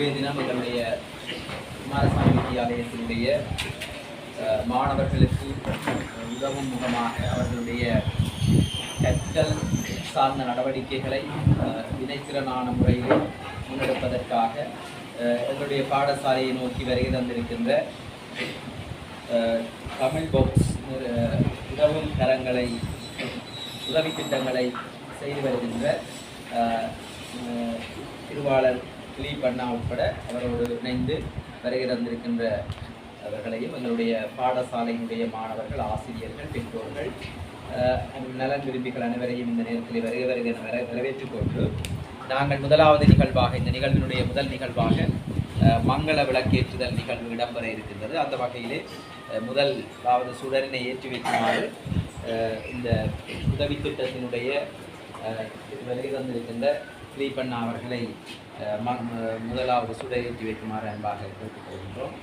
இன்றைய தினம் எங்களுடைய குமாரசாமி வித்தியாலயத்தினுடைய மாணவர்களுக்கு உதவும் முகமாக அவர்களுடைய கற்றல் சார்ந்த நடவடிக்கைகளை வினைத்திறனான முறையில் முன்னெடுப்பதற்காக எங்களுடைய பாடசாலையை நோக்கி வருகை தந்திருக்கின்ற தமிழ் பாக்ஸ் உதவும் கரங்களை உதவி திட்டங்களை செய்து வருகின்ற திருவாளர் திலீப் அண்ணா உட்பட அவரோடு இணைந்து வருகிறந்திருக்கின்ற அவர்களையும் எங்களுடைய பாடசாலையினுடைய மாணவர்கள் ஆசிரியர்கள் பெற்றோர்கள் நலன் விரும்பிகள் அனைவரையும் இந்த நேரத்தில் வருகை வருகை என வர- வரவேற்றுக் கொண்டு நாங்கள் முதலாவது நிகழ்வாக இந்த நிகழ்வினுடைய முதல் நிகழ்வாக மங்கள விளக்கேற்றுதல் நிகழ்வு இடம்பெற இருக்கின்றது. அந்த வகையிலே முதல் முதலாவது சுடரினை ஏற்றி வைக்குமாறு இந்த உதவி திட்டத்தினுடைய வருகை தந்திருக்கின்ற ஸ்ரீபண்ணா அவர்களை ம- முதலாவது சுடரேற்றி வைக்குமாறு அன்பாக கேட்டுக்கொள்கின்றோம்.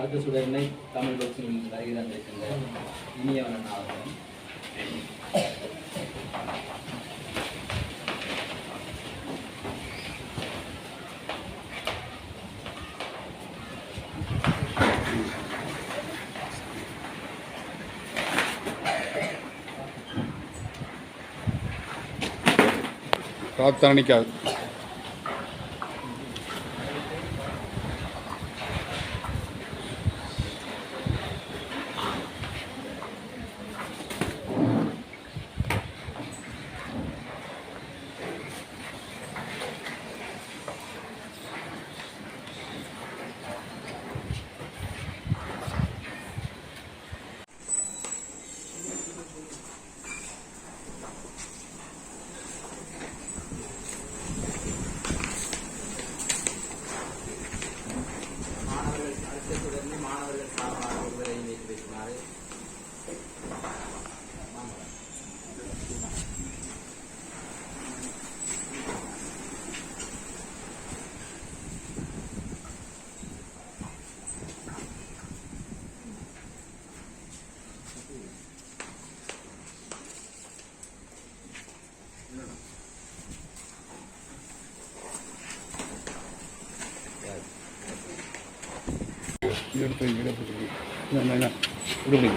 அடுத்த சுடரினை தமிழ் பக்தியில் வருகை தந்திருக்கின்ற இனியவன் அண்ணா அவர்களும் காத்தரணிக்காது மாணவர்கள் அடுத்த சுடரினை மாணவர்கள் சார்பாக ஒருவரை வைத்து வைக்குமாறு வாங்க. எடுத்து எடுத்து என்ன என்ன விடுபடி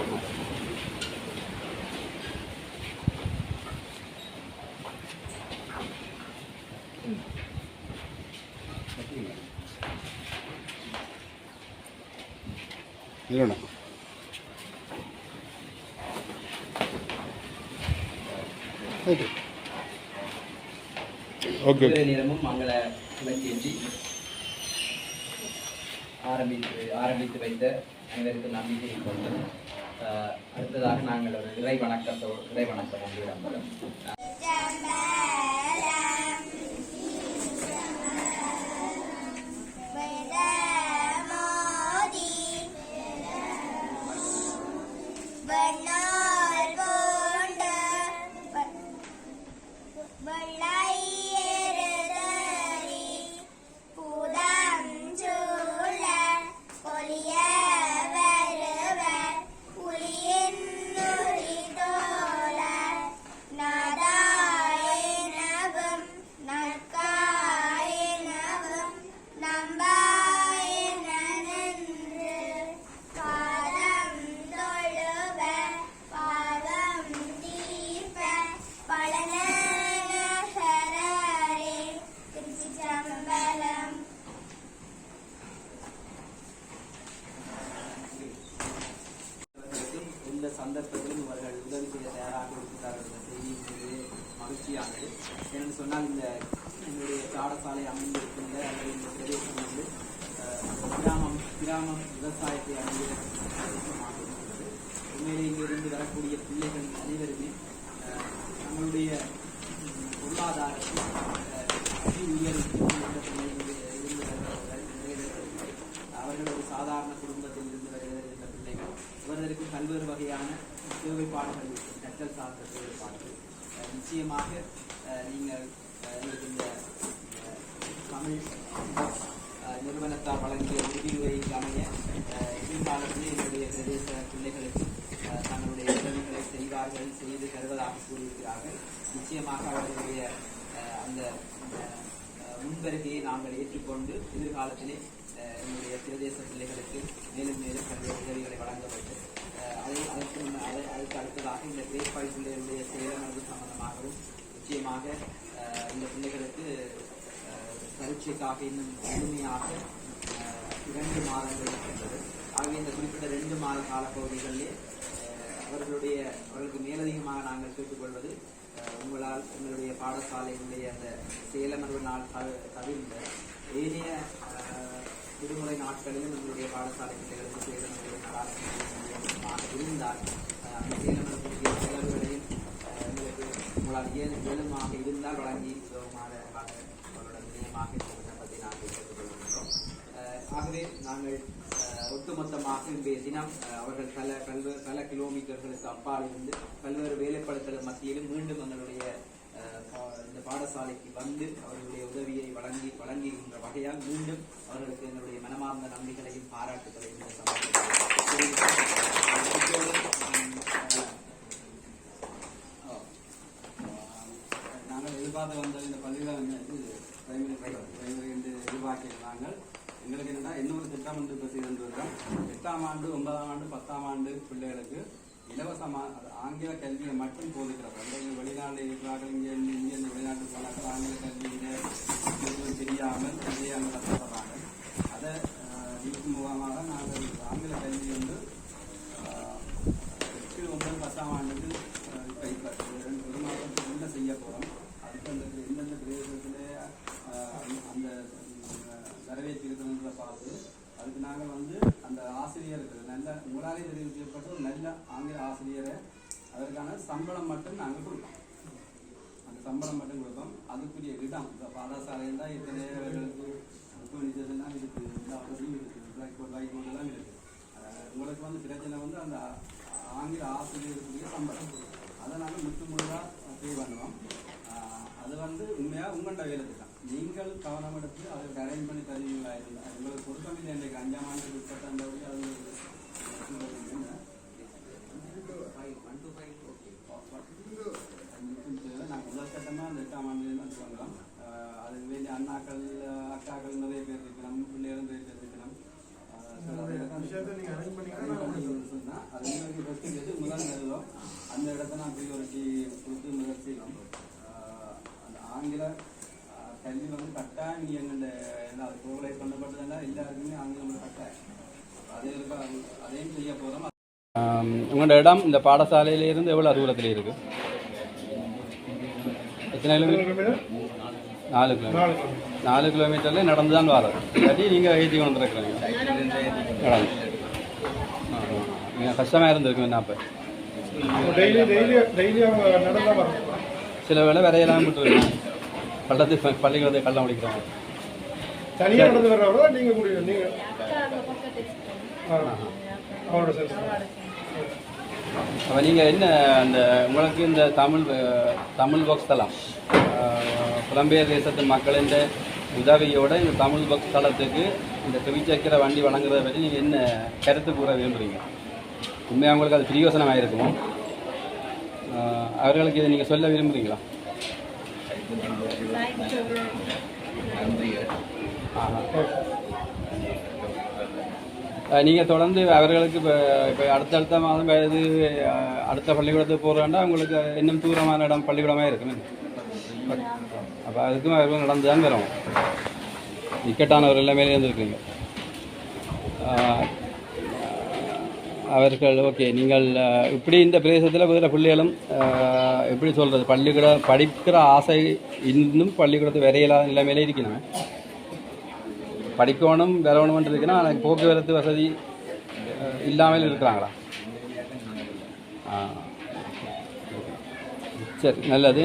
இல்லைண்ணா ஓகே ஓகே இதுவரை நேரமும் மங்கள விளக்கேற்றி ஆரம்பித்து ஆரம்பித்து வைத்த அனைவருக்கும் நம்பிக்கையை கொண்டு அடுத்ததாக நாங்கள் ஒரு இறை வணக்கத்தோடு இறை வணக்கம் ஒன்று But no நற்காயனவும் நம்பாயனன்று பாதம் தொழுவ பாவம் தீர்ப்ப பழநகரே திருச்சிற்றம்பலம் அவர்களுக்கும் எந்த சந்தர்ப்பத்திலும் இவர்கள் உதவி செய்ய தயாராக இருக்கிறார்கள் என்ற செய்தி மிகவும் மகிழ்ச்சியானது என்று சொன்னால் இந்த என்னுடைய பாடசாலை அமைந்திருக்கின்ற அல்லது இந்த பிரதேசம் வந்து அஹ், கிராமம் கிராமம் விவசாயத்தை அடைகிற பிரதேசமாக இருக்கிறது உண்மையிலே இங்கிருந்து வரக்கூடிய பிள்ளைகள் அனைவருமே அஹ், தங்களுடைய ம், பொருளாதாரத்தை அதி உயரத்தில் இருந்த பிள்ளைகள் இருந்து வருகிறவர்கள் நிறைய பேர் இருக்கிறார்கள். அவர்கள் ஒரு சாதாரண குடும்பத்தில் இருந்து வருகிற பிள்ளைகள் இவர்களுக்கு பல்வேறு வகையான தேவைப்பாடுகள் இருக்கும் கற்றல் சார்ந்த தேவைப்பாடுகள் அஹ் நீங்கள் இந்த தமிழ் நிறுவனத்தால் வழங்கிய உதவியுரைக்கு அமைய அஹ், எதிர்காலத்தில் என்னுடைய பிரதேச பிள்ளைகளுக்கு தங்களுடைய உதவிகளை செய்வார்கள் செய்து தருவதாக கூறியிருக்கிறார்கள். நிச்சயமாக அவர்களுடைய அந்த முன்வருகையை நாங்கள் ஏற்றுக்கொண்டு எதிர்காலத்திலே என்னுடைய பிரதேச பிள்ளைகளுக்கு மேலும் மேலும் தங்களுடைய உதவிகளை வழங்க வேண்டும். அதை அதற்கு அதை அதற்கு அடுத்ததாக இந்த கிரேட் ஃபைவ் செயலமர்வு சம்பந்தமாகவும் நிச்சயமாக இந்த பிள்ளைகளுக்கு பரீட்சைக்காக இன்னும் முழுமையாக இரண்டு மாதங்கள் இருக்கின்றது ஆகவே இந்த குறிப்பிட்ட ரெண்டு மாத காலப்பகுதிகளிலே அவர்களுடைய அவர்களுக்கு மேலதிகமாக நாங்கள் கேட்டுக்கொள்வது உங்களால் உங்களுடைய பாடசாலையினுடைய அந்த செயலமர்வு நாள் தவி- தவிர்ந்த ஏனைய விடுமுறை நாட்களிலும் நம்மளுடைய பாடசாலை பிள்ளைகளுக்கு செயலமர்வு இருந்தால் அந்த சேலமரக்கூடிய செலவுகளையும் எங்களுக்கு உங்களால் இயல் இயலுமாக இருந்தால் வழங்கி உதவுமாறு அவர்களோட நிச்சயமாக இந்த விண்ணப்பத்தை நாங்கள் கேட்டுக்கொள்கின்றோம் ஆகவே நாங்கள் அஹ், ஒட்டுமொத்தமாக இன்றைய தினம் அவர்கள் பல பல்வேறு பல கிலோமீட்டர்களுக்கு அப்பால் இருந்து பல்வேறு வேலைப்படுத்தல் மத்தியிலும் மீண்டும் எங்களுடைய அஹ், பா- இந்த பாடசாலைக்கு வந்து அவர்களுடைய உதவியை வழங்கி வழங்குகின்ற வகையால் மீண்டும் அவர்களுக்கு நன்றிகளையும் பாராட்டுகளையும் இந்த நாங்கள் எதிர்பார்த்து வந்த இந்த பள்ளியில் வந்து பிரைமரி என்று நாங்கள் எங்களுக்கு என்னன்னா இன்னொரு திட்டம் வந்து இப்போ செய்து எட்டாம் ஆண்டு ஒன்பதாம் ஆண்டு பத்தாம் ஆண்டு பிள்ளைகளுக்கு இலவசமாக ஆங்கில கல்வியை மட்டும் போதிக்கிறார் அந்த வெளிநாட்டில் இருக்கிறார்கள் இங்கே இங்கே வெளிநாட்டு போனார்கள் ஆங்கில கல்வியில தெரியாமல் தெரியாமல் கஷ்டப்படுறாங்க அதை அஹ், இதுக்கு மூலமாக நாங்கள் ஆங்கில கல்வி வந்து அஹ், எட்டு ஒன்பது பத்தாம் ஆண்டுக்கு அஹ், இப்ப இப்ப ரெண்டு ஒரு மாதத்துக்கு என்ன செய்ய போறோம் அதுக்கு அந்த எந்தெந்த பிரதேசத்தில் அந்த அஹ், நிறைவேற்றி இருக்கிறத பார்த்து அதுக்கு நாங்கள் வந்து அந்த ஆசிரியருக்கு நல்ல உங்களாலே தெரிவிக்கப்பட்ட ஒரு நல்ல ஆங்கில ஆசிரியரை அதற்கான சம்பளம் மட்டும் நாங்கள் கொடுப்போம் அந்த சம்பளம் மட்டும் கொடுப்போம் அதுக்குரிய இடம் இப்போ பாடசாலையில் தான் இத்தனை எல்லாம் இருக்குது எல்லா வசதியும் இருக்குது பிளாக் போர்ட் ஒயிட் போர்ட் எல்லாம் இருக்குது அஹ் உங்களுக்கு வந்து பிரச்சனை வந்து அந்த ஆங்கில ஆசிரியருக்குரிய சம்பளம் அதை நாங்கள் முற்று முழுதாக பே பண்ணுவோம் அஹ் அது வந்து உண்மையாக உங்கள்கிட்ட வேலை திட்டம் நீங்கள் கவனம் எடுத்து அதற்கு அரேஞ்ச் பண்ணி தருவீங்களா இருந்தால் உங்களுக்கு பொருத்தமில்லை இன்றைக்கு அஞ்சாம் ஆண்டு உட்பட்டபடி அது என்ன five, one to five, okay. நாங்கள் முதல் கட்டமாக அந்த எட்டாம் ஆண்டுலேருந்து அது பண்ணுறோம் அதுக்கு வேண்டிய அண்ணாக்கள் அக்காக்கள் நிறைய பேர் இருக்கணும் பிள்ளைகளும் நிறைய பேர் இருக்கணும் விஷயத்தை நீங்க arrange பண்ணீங்கன்னா நான் சொன்னா அது எங்களுக்கு first எது முதல் வருதோ அந்த இடத்த நான் ப்ரியாரிட்டி கொடுத்து முதல் செய்யணும் ஆஹ் அந்த ஆங்கில ஆஹ் கல்வி வந்து கட்டாயம் நீ எங்கள்ட என்ன அது ப்ரோக்ரைஸ் பண்ணப்பட்டதுன்னா எல்லாருக்குமே ஆங்கிலம் வந்து கட்டாயம் அதே இருக்க அதையும் செய்ய போகிறோம் உங்களோட இடம் இந்த பாடசாலையிலிருந்து எவ்வளோ தூரத்தில் இருக்கு எத்தனை கிலோமீட்டர் நாலு கிலோமீட்டர் நாலு கிலோமீட்டர். நாலு கிலோமீட்டர்ல நடந்து தான் வரோம் இல்லாட்டி நீங்கள் ஏற்றி கொண்டு இருக்கிறீங்க நடந்து நீங்கள் கஷ்டமாக இருந்திருக்கும் என்ன அப்போ டெய்லி டெய்லி டெய்லி அவங்க நடந்தா வரணும் சில வேளை விரையெல்லாம் விட்டுருக்கீங்க பள்ளத்து பள்ளிக்கூடத்தை கள்ளம் முடிக்கிறோம் தனியா நடந்து வர்றவங்க நீங்க முடியும் நீங்க ஆ. அவரோட சேர்ந்து அப்போ நீங்கள் என்ன அந்த உங்களுக்கு இந்த தமிழ் தமிழ் பாக்ஸ் தளம் புலம்பெயர் தேசத்து மக்களின் உதவியோட இந்த தமிழ் பாக்ஸ் தளத்துக்கு இந்த துவிச்சக்கர வண்டி வழங்குறதை பற்றி நீங்கள் என்ன கருத்து கூற விரும்புகிறீங்க உண்மையாக உங்களுக்கு அது பிரியோசனமாக இருக்குமோ அவர்களுக்கு இதை நீங்கள் சொல்ல விரும்புகிறீங்களா நீங்கள் தொடர்ந்து அவர்களுக்கு இப்போ இப்போ அடுத்தடுத்த மாதம் இது அடுத்த பள்ளிக்கூடத்துக்கு போகிறாண்டா உங்களுக்கு இன்னும் தூரமான இடம் பள்ளிக்கூடமாக இருக்கும் அப்போ அதுக்கும் அவர்கள் நடந்து தான் வரும். இக்கட்டானவர் எல்லாமே இருந்திருக்கீங்க அவர்கள் ஓகே நீங்கள் இப்படி இந்த பிரதேசத்தில் வேறு பிள்ளைகளும் எப்படி சொல்கிறது பள்ளிக்கூட படிக்கிற ஆசை இன்னும் பள்ளிக்கூடத்து வரையில்லாத நிலைமையில இருக்கணும். படிக்கணும் வரணும்னு இருக்குன்னா எனக்கு போக்குவரத்து வசதி இல்லாமல் இருக்கிறாங்களா? ஆ. சரி நல்லது.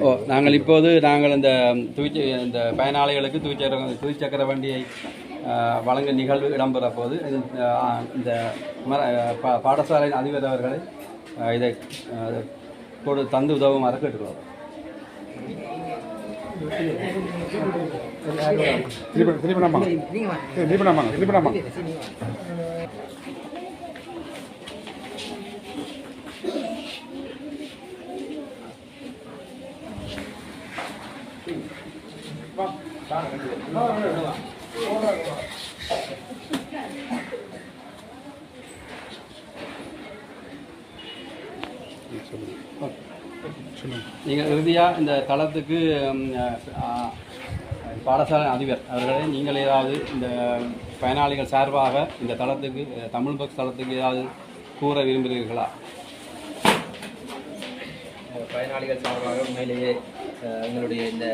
ஓ நாங்கள் இப்போது நாங்கள் இந்த துவிச்ச இந்த பயனாளிகளுக்கு துவிச்சக்கர துவிச்சக்கர வண்டியை வழங்கும் நிகழ்வு இடம்பெற போது இந்த பாடசாலையின் பாடசாலை அதிபர் அவர்களை இதை கொடு தந்து உதவுமாறு கேட்டுக்கொள்வோம் திருப்பி திருப்பி நம்ம திருப்பி நம்ம திருப்பி நம்ம சொல்லுங்க சொல்லுங்க நீங்கள் இறுதியாக இந்த தளத்துக்கு பாடசாலை அதிபர் அவர்களே நீங்கள் ஏதாவது இந்த பயனாளிகள் சார்பாக இந்த தளத்துக்கு தமிழ் பக்ஸ் தளத்துக்கு ஏதாவது கூற விரும்புகிறீர்களா? பயனாளிகள் சார்பாக உண்மையிலேயே எங்களுடைய இந்த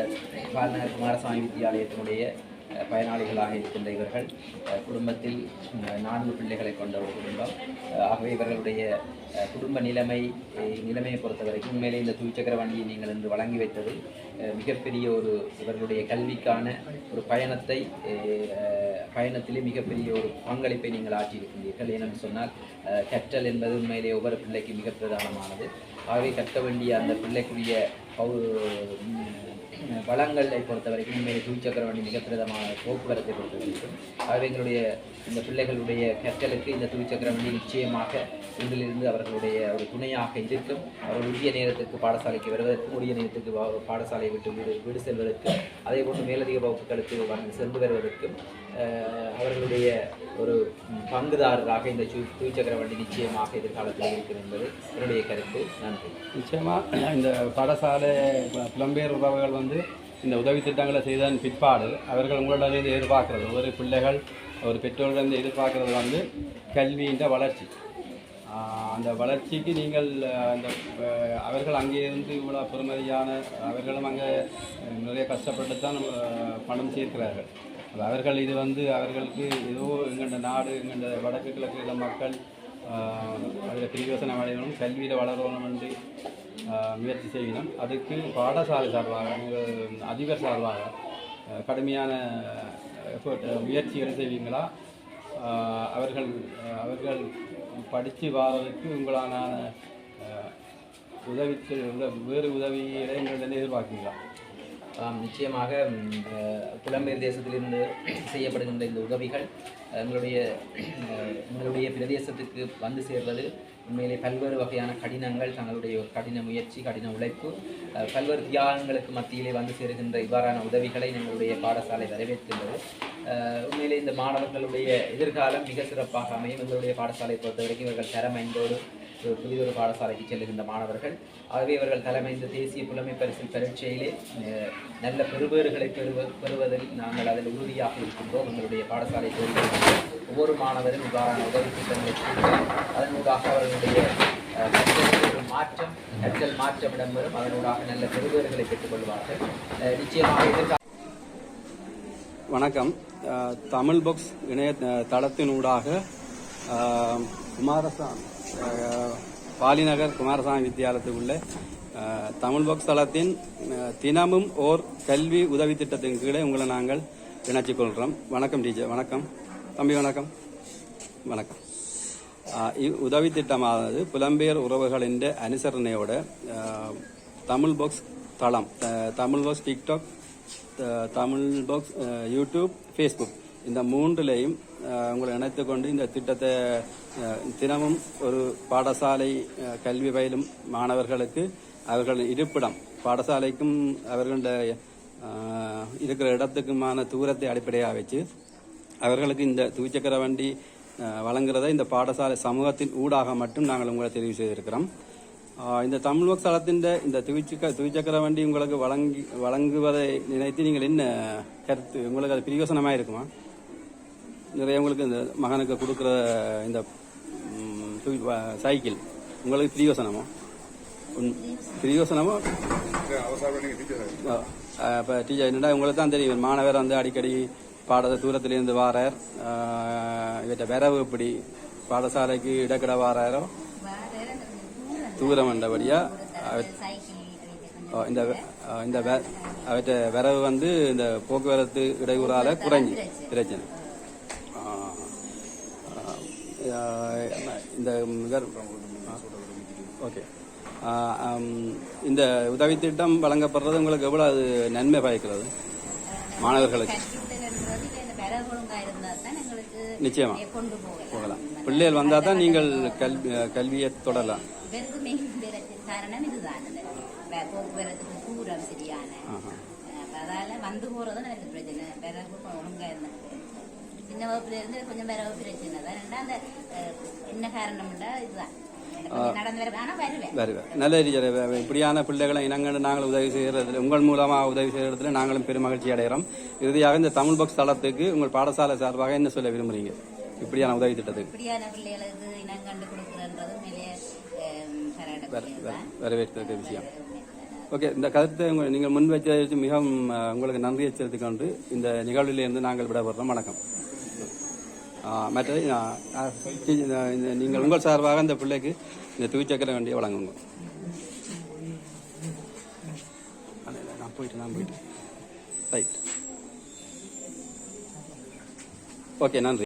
பாலநகர் குமாரசாமி வித்தியாலயத்தினுடைய பயனாளிகளாக இருக்கின்ற இவர்கள் குடும்பத்தில் நான்கு பிள்ளைகளை கொண்ட ஒரு குடும்பம். ஆகவே இவர்களுடைய குடும்ப நிலைமை நிலைமையை பொறுத்தவரைக்கும் உண்மையிலே இந்த துவிச்சக்கர வண்டியை நீங்கள் இன்று வழங்கி வைத்தது மிகப்பெரிய ஒரு இவர்களுடைய கல்விக்கான ஒரு பயணத்தை பயணத்திலே மிகப்பெரிய ஒரு பங்களிப்பை நீங்கள் ஆற்றியிருக்கின்றீர்கள் ஏனென்று சொன்னால் கற்றல் என்பது உண்மையிலே ஒவ்வொரு பிள்ளைக்கு மிக பிரதானமானது. ஆகவே கற்க வேண்டிய அந்த பிள்ளைக்குரிய பௌ- வளங்களை பொறுத்த வரைக்கும் உண்மையிலே துவிச்சக்கர வண்டி மிகப்பிரதமான போக்குவரத்தை பொறுத்த வரைக்கும் ஆகவே எங்களுடைய இந்த பிள்ளைகளுடைய கற்றலுக்கு இந்த துவிச்சக்கர வண்டி நிச்சயமாக இன்றிலிருந்து அவர்களுடைய ஒரு துணையாக இருக்கும். அவர்கள் உரிய நேரத்துக்கு பாடசாலைக்கு வருவதற்கும் உரிய நேரத்துக்கு வா- பாடசாலையை விட்டு வீடு வீடு செல்வதற்கும் அதே போன்று மேலதிக வகுப்புகளுக்கு வந்து சென்று வருவதற்கும் அவர்களுடைய ஒரு பங்குதாரராக இந்த சு- துவிச்சக்கர வண்டி நிச்சயமாக எதிர்காலத்தில் இருக்கும் என்பது என்னுடைய கருத்து. நன்றி. நிச்சயமாக இந்த பாடசாலை புலம்பெயர் உறவுகள் வந்து இந்த உதவி திட்டங்களை செய்ததன் பிற்பாடு அவர்கள் உங்களிடமிருந்து எதிர்பார்க்கிறது. ஒரு பிள்ளைகள் ஒரு பெற்றோரிடம் எதிர்பார்க்கிறது வந்து கல்வியின் வளர்ச்சி. அந்த வளர்ச்சிக்கு நீங்கள் அந்த அவர்கள் அங்கே இருந்து இவ்வளோ பெருமதியான அவர்களும் அங்கே நிறைய கஷ்டப்பட்டு தான் பணம் சேர்க்கிறார்கள். அவர்கள் இது வந்து அவர்களுக்கு ஏதோ எங்கண்ட நாடு எங்கண்ட வடக்கு கிழக்கு உள்ள மக்கள் அதில் பிரியோசனம் அடையணும் கல்வியில் வளரணும் என்று முயற்சி செய்யணும். அதுக்கு பாடசாலை சார்பாக நீங்கள் அதிபர் சார்பாக கடுமையான effort, முயற்சிகள் செய்வீங்களா? அவர்கள் அவர்கள் படித்து வாரதுக்கு உங்களான உதவி வேறு உதவிகளை உங்களிடம் எதிர்பார்க்கிறீங்களா நிச்சயமாக புலம்பெயர் தேசத்திலிருந்து செய்யப்படுகின்ற இந்த உதவிகள் எங்களுடைய எங்களுடைய பிரதேசத்துக்கு வந்து சேர்வது உண்மையிலே பல்வேறு வகையான கடினங்கள் தங்களுடைய கடின முயற்சி கடின உழைப்பு பல்வேறு தியாகங்களுக்கு மத்தியிலே வந்து சேருகின்ற இவ்வாறான உதவிகளை எங்களுடைய பாடசாலை வரவேற்கின்றது. உண்மையிலே இந்த மாணவர்களுடைய எதிர்காலம் மிக சிறப்பாக அமையும். எங்களுடைய பாடசாலை பொறுத்தவரைக்கும் இவர்கள் தரமைந்தோடு புதிதொரு பாடசாலைக்கு செல்லுகின்ற மாணவர்கள். ஆகவே இவர்கள் தலைமைந்த தேசிய புலமை பரிசில் பரீட்சையிலே நல்ல பெறுபேறுகளை பெறுவ பெறுவதில் நாங்கள் அதில் உறுதியாக இருக்கின்றோம். எங்களுடைய பாடசாலை தோல்வி ஒவ்வொரு மாணவரும் இவ்வாறான உதவி திட்டங்களை அதன் அதனூடாக அவர்களுடைய மாற்றம் கற்றல் மாற்றம் இடம்பெறும். அதனூடாக நல்ல பெறுபேறுகளை பெற்றுக்கொள்வார்கள். நிச்சயமாக எதிர்கால வணக்கம். தமிழ் புக்ஸ் இணைய தளத்தினூடாக குமாரசாமி. பாலிநகர் குமாரசாமி வித்தியாலயத்துக்குள்ளே தமிழ் புக்ஸ் தளத்தின் தினமும் ஓர் கல்வி உதவி திட்டத்தின் கீழே உங்களை நாங்கள் இணைச்சிக் கொள்கிறோம். வணக்கம் டீச்சர் வணக்கம். தம்பி வணக்கம். வணக்கம். உதவி திட்டமானது புலம்பெயர் உறவுகளின் அனுசரணையோட தமிழ் பாக்ஸ் தளம் Tamil books TikTok Tamil books YouTube Facebook இந்த மூன்றிலையும் உங்களை இணைத்து கொண்டு இந்த திட்டத்தை தினமும் ஒரு பாடசாலை கல்வி பயிலும் மாணவர்களுக்கு அவர்கள் இருப்பிடம் பாடசாலைக்கும் அவர்களுடைய இருக்கிற இடத்துக்குமான தூரத்தை அடிப்படையாக வச்சு அவர்களுக்கு இந்த துவிச்சக்கர வண்டி வழங்குறதை இந்த பாடசாலை சமூகத்தின் ஊடாக மட்டும் நாங்கள் உங்களை தெரிவு செய்திருக்கிறோம். இந்த தமிழ் ஒர்க் தளத்தின் இந்த துவிச்சக்க துவிச்சக்கர வண்டி உங்களுக்கு வழங்கி வழங்குவதை நினைத்து நீங்கள் என்ன கருத்து உங்களுக்கு அது பிரியோசனமாக இருக்குமா நிறைய உங்களுக்கு இந்த மகனுக்கு கொடுக்குற இந்த சைக்கிள். உங்களுக்கு பிரியோசனமோ உன்- இப்போ டீச்சர் என்னடா உங்களுக்கு தான் தெரியும். மாணவர் வந்து அடிக்கடி பாட தூரத்திலேருந்து வாரார். இவற்ற இவற்றை விரவு இப்படி பாடசாலைக்கு இடக்கிட வாராரோ? தூரம் வந்தபடியா இந்த இந்த வே- அவற்ற வரவு வந்து இந்த போக்குவரத்து இடையூறால குறைஞ்சி பிரச்சனை. இந்த ஓகே. இந்த உதவி திட்டம் வழங்கப்படுறது உங்களுக்கு எவ்வளவு நன்மை பயக்கிறது? மாணவர்களுக்கு. நிச்சயமா. கொண்டு போகலாம். பிள்ளைகள் வந்தால் தான் நீங்கள் கல்வி கல்வியை தொடரலாம் அதால வந்து போறதும் எனக்கு பிரச்சனை. பிறகு ஒழுங்கா இருந்தது சின்ன வகுப்புல இருந்து கொஞ்சம் பிறகு பிரச்சனை தான் ரெண்டா அந்த என்ன காரணம்டா இதுதான்? நல்ல டீச்சர் இப்படியான பிள்ளைகளை இனங்கள் நாங்கள் உதவி செய்கிறதுல உங்கள் மூலமாக உதவி செய்கிறதுல நாங்களும் பெருமகிழ்ச்சி அடைகிறோம். இறுதியாக இந்த தமிழ் பாக்ஸ் தளத்துக்கு உங்கள் பாடசாலை சார்பாக என்ன சொல்ல விரும்புறீங்க? இப்படியான உதவி திட்டத்துக்கு. இப்படியான பிள்ளைகளுக்கு இனம் கண்டு விஷயம். ஓகே இந்த கருத்தை உங்க- நீங்கள் முன் வச்சதற்கு மிகவும் உங்களுக்கு நன்றி எச்சரித்துக் கொண்டு இந்த நிகழ்விலிருந்து நாங்கள் விடைபெறுறோம் வணக்கம். மற்ற மற்றது நீங்கள் உங்கள் சார்பாக இந்த பிள்ளைக்கு இந்த துவிச்சக்கர வண்டியை வழங்குங்க. நான் போயிட்டு நான் போயிட்டு. ரைட் ஓகே நன்றி.